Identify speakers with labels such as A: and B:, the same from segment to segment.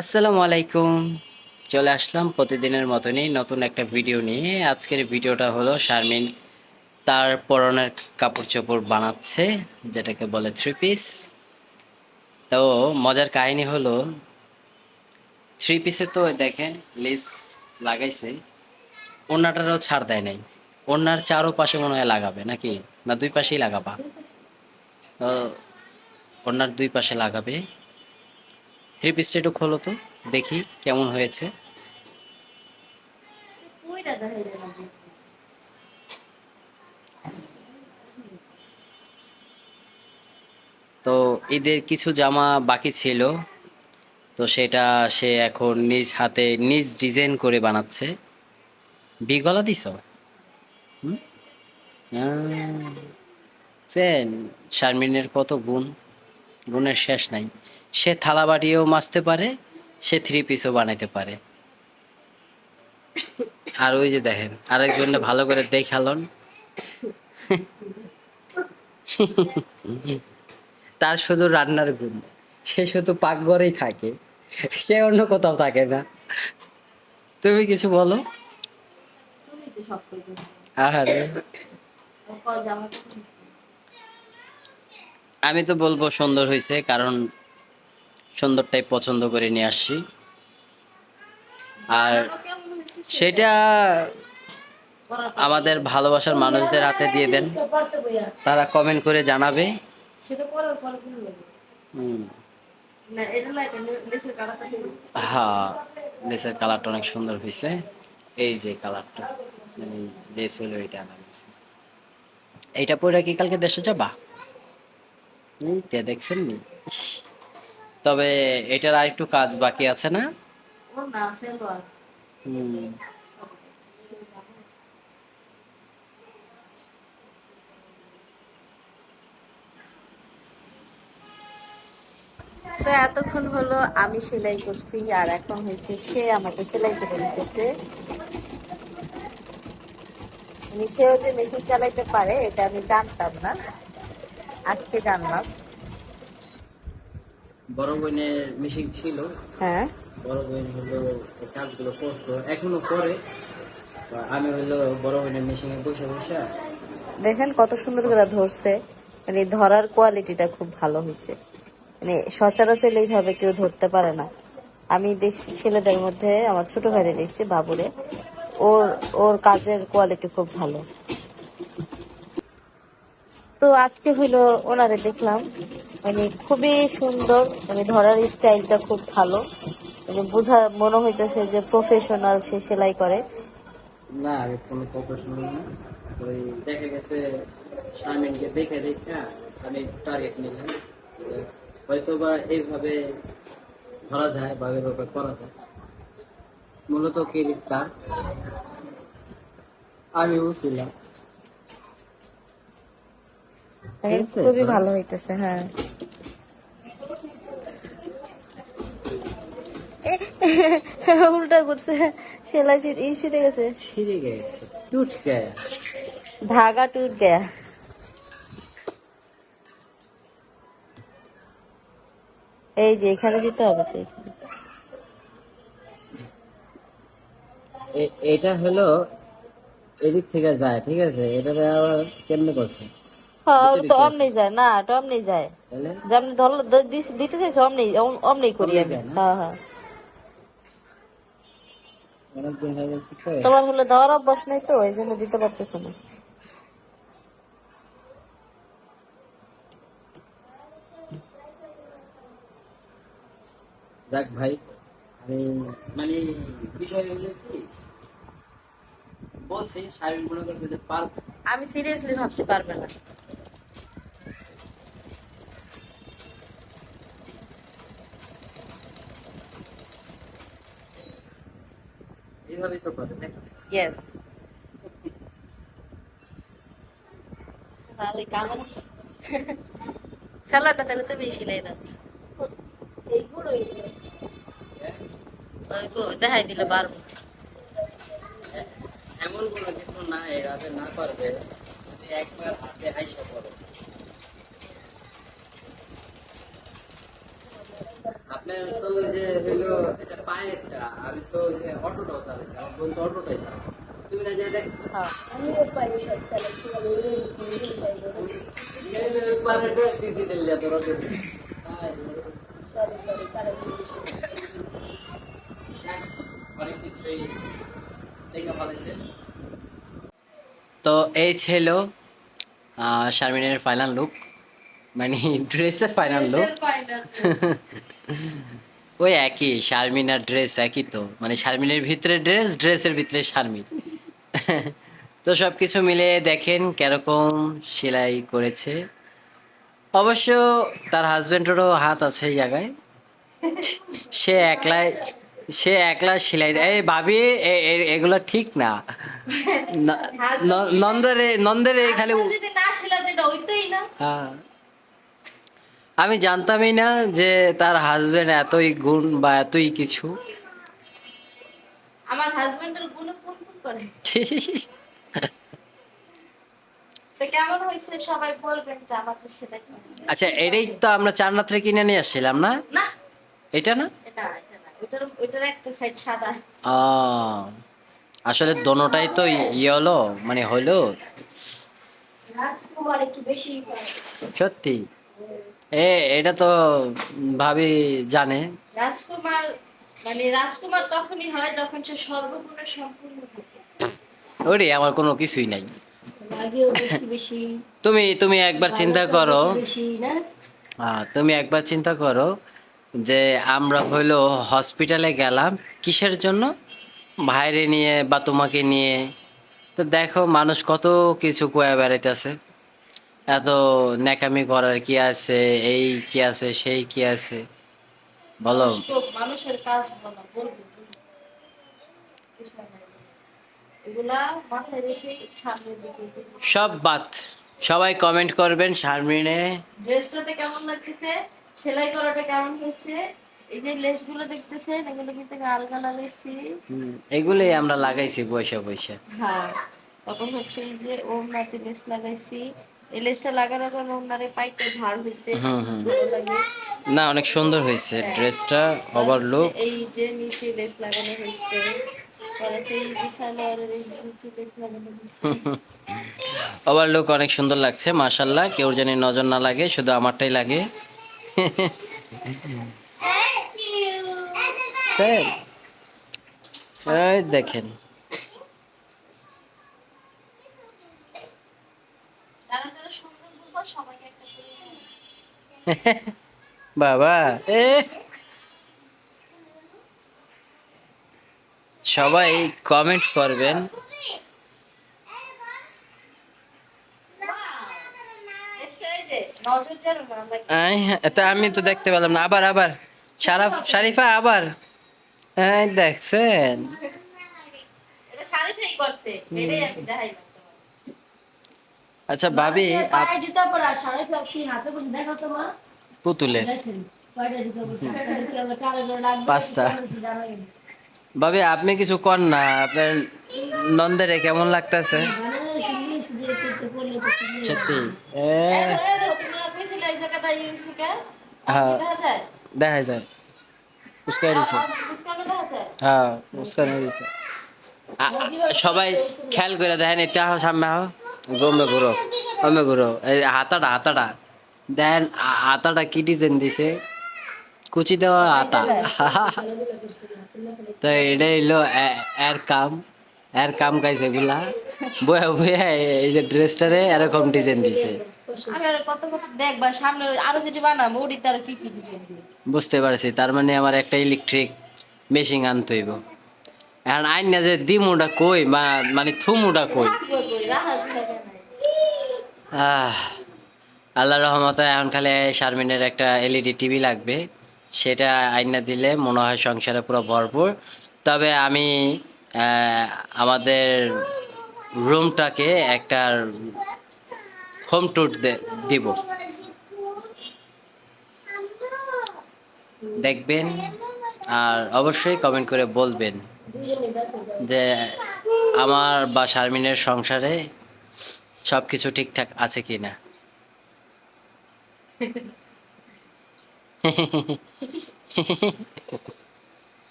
A: আসসালামু আলাইকুম। চলে আসলাম প্রতিদিনের মতনই নতুন একটা ভিডিও নিয়ে। আজকের ভিডিওটা হলো শারমিন তার পরনের কাপড় চোপড় বানাচ্ছে, যেটাকে বলে থ্রি পিস তো মজার কাহিনী হলো থ্রি পিসে তো দেখেন লেস লাগাইছে ওড়নাটারও ছাড় দেয় নাই। ওড়নার চারো পাশে মনে হয় লাগাবে নাকি? না, দুই পাশেই লাগাবা? তো ওড়নার দুই পাশে লাগাবে। থ্রি পিসটা খোলো তো, দেখি কেমন হয়েছে। তো ঈদের কিছু জামা বাকি ছিল, তো সেটা সে এখন নিজ হাতে নিজ ডিজাইন করে বানাচ্ছে। বিগলা চেন শারমিনের কত গুণ? গুণের শেষ নাই। সে থালা বাটিও মাজতে পারে, সে থ্রি পিসও বানাইতে পারে। আর ওই যে দেখেন আরেকজনে ভালো করে দেখালন। তার শুধু রান্নার গুণ সে শুধু পাকঘরেই থাকে, সে অন্য কোথাও থাকে না। তুমি কিছু বলো? আমি তো বলব সুন্দর হয়েছে কারণ সুন্দরটাই পছন্দ করে নিয়ে আসছি। আর সেটা আমাদের ভালোবাসার মানুষদের হাতে দিয়ে দেন। তারা কমেন্ট করে জানাবে। হ্যাঁ লেসের কালারটা অনেক সুন্দর হয়েছে। এই যে কালারটা মানে এইটা পরে কি কালকে দেশে যাবা? দেখছেন নি? তবে এটার আর একটু কাজ বাকি আছে না?
B: তো এতক্ষণ হলো আমি সেলাই করছি আর এখন হয়েছে সে আমাকে সেলাই করে দিতেছে। মানে সেও যে মেশিন চালাইতে পারে এটা আমি জানতাম না। আজকে জানলাম।
A: বড় বোনের মিশিং ছিল।
B: হ্যাঁ।
A: বড় বোন হলো কাজগুলো করতো। এখনও করে। আমি হলো বড় বোনের মেশিং এ বসে বসে
B: দেখেন কত সুন্দর করে ধরছে। মানে ধরার কোয়ালিটিটা খুব ভালো হয়েছে। মানে সচরাচর এইভাবে কেউ ধরতে পারে না। আমি দেখছি ছেলেদের মধ্যে আমার ছোট ভাইরে দেখছি বাবুরে। ওর ওর কাজের কোয়ালিটি খুব ভালো। তো আজকে হইল ওনারে দেখলাম। মানে খুবই সুন্দর মানে ধরার স্টাইলটা খুব ভালো। মানে বোঝা মনে হইতেছে যে প্রফেশনাল সে সেলাই করে।
A: না আমি কোনো প্রফেশনাল না। ওই দেখা গেছে শারমিনকে দেখে দেখে আমি টার্গেট নিলাম। যে হয়তো বা এইভাবে ধরা যায় বা এইভাবে করা যায়। মূলত ক্রেডিটটা আমিও ছিলাম।
B: মানে খুবই ভালো হইতেছে হ্যাঁ। উল্টা করছে। সেলাই ই ছিটে গেছে।
A: ছিঁড়ে গেছে। টুট গয়া
B: ধাগা টুট গয়া এই যে এখানে দিতে হবে তো
A: এটা হলো এদিক থেকে যায় ঠিক আছে? এটা আবার কেমনে করছে?
B: তো অমনি যায়। না তো অমনি যায়। যেমনি ধরলো দিতে চাইছে অমনি অম- অমনি করি
A: যায়?
B: হ্যাঁ হ্যাঁ
A: অনেকদিন হয়ে গেছে তো
B: তোমার হলো দেওয়ার অভ্যাস নাই তো এই জন্য দিতে পারতেছো না।
A: যাক ভাই আমি মানে বিষয় হলো কি বলছি শারীরিক মনে করছে যে পার
B: আমি সিরিয়াসলি ভাবছি পারবে না।
A: এইভাবেই তো করে
B: ইয়েস তাহলে কেমন? স্যালাডটা তাহলে ওই দেখাই দিল পারব
A: এমন কোনো কিছু না না পারবে যদি একবার হাতে আইসা পড়ে। আপনার তো যে হইল পায়েরটা আমি তো যে অটোটাও চালাইছি আমার বোন তো অটোটাই চালায়। তুমি না যে ডিজিটাল অনেক কিছুই দেখে তো এই ছিল শারমিনের ফাইনাল লুক মানে ড্রেসের ফাইনাল লুক ওই একই শারমিন আর ড্রেস একই তো। মানে শারমিনের ভিতরে ড্রেস ড্রেসের ভিতরে শারমিন। তো সব কিছু মিলে দেখেন কীরকম সেলাই করেছে। অবশ্য তার হাজবেন্ডেরও হাত আছে এই জায়গায়। সে একলাই সে একলা সেলাই এই ভাবি এগুলো ঠিক না। নন্দের নন্দের খালি হ্যাঁ। আমি জানতামই না যে তার হাজবেন্ড এতই গুণ বা এতই কিছু।
C: আমার হাজবেন্ডেরগুলো কোন কোন করে? কেমন হয়েছে? সবাই বলবেন যে আমাকে সেটা
A: আচ্ছা এটাই তো আমরা থেকে কিনে নিয়ে আসছিলাম না?
C: না।
A: এটা না?
C: এটা এটা না। ওইটার ওইটার একটা সাইড সাদা।
A: আহ, আসলে দোনোটাই তো ইয়েলো মানে হলো
C: রাজকুমার একটু বেশি।
A: সত্যি? এ এটা তো ভাবি জানে।
C: রাজকুমার মানে রাজকুমার তখনই হয় যখন সে সর্বগুণে সম্পূর্ণ
A: ওরে আমার কোনো কিছুই নাই। তুমি তুমি একবার চিন্তা করো। তুমি একবার চিন্তা করো যে আমরা হইল হসপিটালে গেলাম কিসের জন্য? ভাইরে নিয়ে বা তোমাকে নিয়ে। তো দেখো মানুষ কত কিছু কয়ে বেড়াইতেছে। এত ন্যাকামি করার কি আছে? এই কি আছে? সেই কি আছে? বলো।
C: মানুষের কাজ বলা বলব
A: সব বাদ। সবাই কমেন্ট করবেন শারমিনে।
C: ড্রেসটাতে কেমন লাগতেছে? সেলাই করাটা কেমন হয়েছে? এই যে লেসগুলো দেখতেছেন এগুলো কিন্তু আলগা লাগাইছি।
A: হুম, এগুলোই আমরা লাগাইছি বৈশা বৈশা
C: হ্যাঁ তখন হচ্ছে এই যে ওড়নাতে লেস লাগাইছি। এই লেসটা লাগানোর কারণে ওড়নারে পাইতে লাগে
A: না অনেক সুন্দর হয়েছে ড্রেসটা ওভারলুক
C: হচ্ছে এই যে নিচে লেস লাগানো হয়েছে পরে হচ্ছে এই যে নিচে লেস লাগানো হয়েছে
A: ওভারলুক অনেক সুন্দর লাগছে মাশাল্লাহ কেউ জানি নজর না লাগে শুধু আমারটাই লাগে। এই দেখেন
C: যারা যারা সুন্দর বলব সবাইকে একটা করে দিও।
A: বাবা সবাই কমেন্ট করবেন। আমি তো দেখতে পেলাম না। আবার আবার। শারিফা আবার। দেখছেন
C: এটা শাড়ি থেকে করছে এটাই আমি দেখাইলাম তোমার
A: আচ্ছা ভাবি
D: দেখো
A: পুতুলের পাঁচটা। ভাবি আপনি কিছু কর না আপনার নন্দেরে কেমন লাগতেছে?
D: শুনিস যে তুই তো বললে তো তুমি
A: সত্যি?
C: কে?
A: হ্যাঁ।
C: দেখা যায়?
A: দেখা উস্কাই দিছে।
C: দেখা
A: হ্যাঁ উস্কাই দিছে। সবাই খেয়াল করে দেখেন এটা হও সামনে হও গমে ঘুরো গমে ঘুরো। এই হাতাটা হাতাটা। আ- হাতাটা কি ডিজাইন দিছে? কুচি দেওয়া হাতা। তো এটাই হলো এর কাম এর কাম গাইছে এগুলা। বয়া বয়া এই যে ড্রেসটারে এরকম ডিজাইন দিছে। বুঝতে পারছি তার মানে আমার একটা ইলেকট্রিক মেশিন আনতে হইব। এখন আইন না যে দিম দিমুটা কই বা মানে থুমুটা কই? আল্লাহ রহমতে এখন খালি শারমিনের একটা এলইডি টিভি লাগবে। সেটা আইনা দিলে মনে হয় সংসারে পুরো ভরপুর। তবে আমি আমাদের রুমটাকে একটা হোম ট্যুর দিব। দেখবেন আর অবশ্যই কমেন্ট করে বলবেন। যে আমার বা শারমিনের সংসারে সব কিছু ঠিকঠাক আছে কি না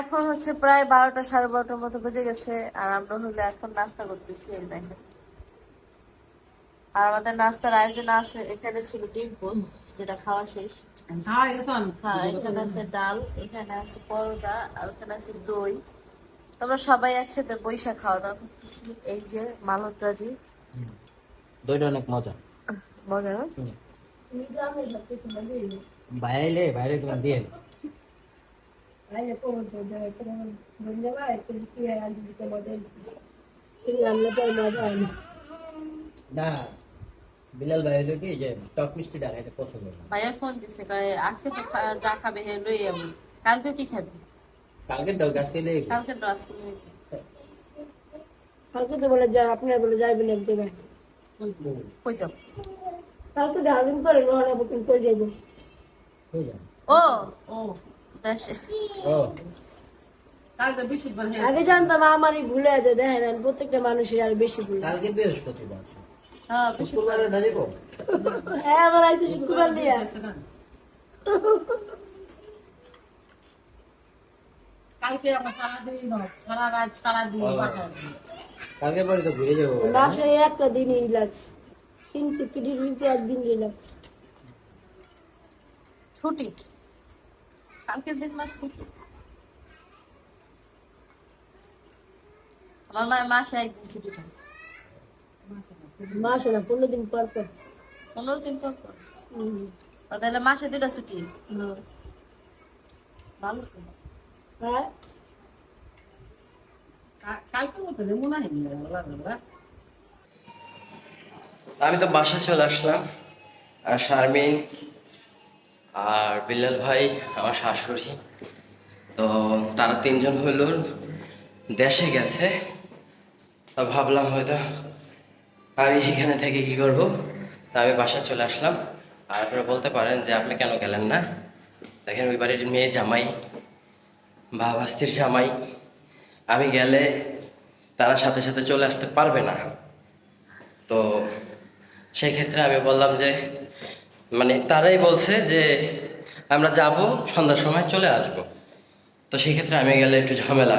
C: এখন হচ্ছে প্রায় বারোটা সাড়ে বারোটার মতো বেজে গেছে আর আমরা হলো এখন নাস্তা করতেছি এই দেখেন। আর আমাদের নাস্তার আয়োজন আছে এখানে ছিল ডিম পোস্ট যেটা খাওয়া শেষ। হ্যাঁ এখানে আছে ডাল এখানে আছে পরোটা আর ওখানে আছে দই। তোমরা সবাই একসাথে বৈশা খাওয়া দাওয়া করতেছি এই যে মালতরাজি
A: দইটা অনেক মজা।
C: মজা
A: বাইরে বাইরে তোমার দিয়ে
D: না
A: বিলাল ভাই হলো কি যে টক মিষ্টি ডাল এটা পছন্দ না।
C: ভাইয়া ফোন দিছে কয় আজকে তো যা খাবে হে লই আমি কালকে কি খাবি?
A: কালকে দাও গাছ খেলে
C: কালকে তো আজকে
D: কালকে তো বলে যা আপনার বলে যাইবেন এক জায়গায়।
C: কই যাও?
D: কালকে দেখাদিন করে লোহানা বুকিং করে যাইব?
A: হয়ে যাবে
C: ও ও দেশে।
A: ও।
E: বেশি
D: আগে জানতাম আমারই ভুলে আছে দেখেন প্রত্যেকটা মানুষের আর বেশি ভুলে।
A: কালকে বৃহস্পতিবার।
C: হ্যাঁ
A: না যাব?
D: হ্যাঁ আইতে শুক্রবার।
E: কালকে আমার সারাদিন সারা রাত সারাদিন বাসায়
A: কালকে পরে তো ঘুরে যাব।
D: মাসে একটা দিন রিল্যাক্স কিন্তু পিডির কিন্তু একদিন রিল্যাক্স
C: ছুটি? কালকের দিন মাস ছুটি। মাসে একদিন ছুটি পায়
D: মাসে না পনেরো দিন পর পর।
C: পনেরো দিন পর পর? তাহলে মাসে দুটা ছুটি। ভালো
D: হ্যাঁ?
E: মতো মনে হয়।
A: আমি তো বাসা চলে আসলাম আর শারমিন আর বিল্লাল ভাই আমার শাশুড়ি। তো তারা তিনজন হইল দেশে গেছে। তো ভাবলাম হয়তো আমি এখানে থেকে কি করব? তা আমি বাসা চলে আসলাম। আর আপনারা বলতে পারেন যে আপনি কেন গেলেন না? দেখেন ওই বাড়ির মেয়ে জামাই বা বাস্তির জামাই। আমি গেলে তারা সাথে সাথে চলে আসতে পারবে না। তো সেই ক্ষেত্রে আমি বললাম যে মানে তারাই বলছে যে আমরা যাব, সন্ধ্যার সময় চলে আসব। তো সেই ক্ষেত্রে আমি গেলে একটু ঝামেলা।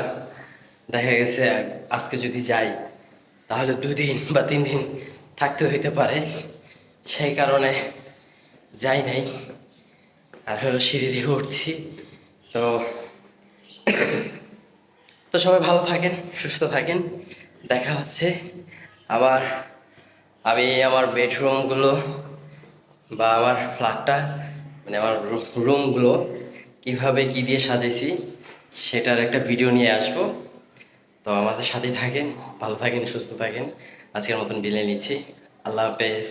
A: দেখা গেছে আজকে যদি যাই তাহলে দুদিন বা তিন দিন থাকতে হইতে পারে। সেই কারণে যাই নাই। আর হলো সিঁড়ি দিয়ে উঠছি। তো তো সবাই ভালো থাকেন, সুস্থ থাকেন। দেখা হচ্ছে আবার আমি আমার বেডরুমগুলো বা আমার ফ্ল্যাটটা মানে আমার রুমগুলো কীভাবে কি দিয়ে সাজেছি সেটার একটা ভিডিও নিয়ে আসব। তো আমাদের সাথেই থাকেন। ভালো থাকেন সুস্থ থাকেন। আজকের মতন বিলে নিচ্ছি। আল্লাহ হাফেজ।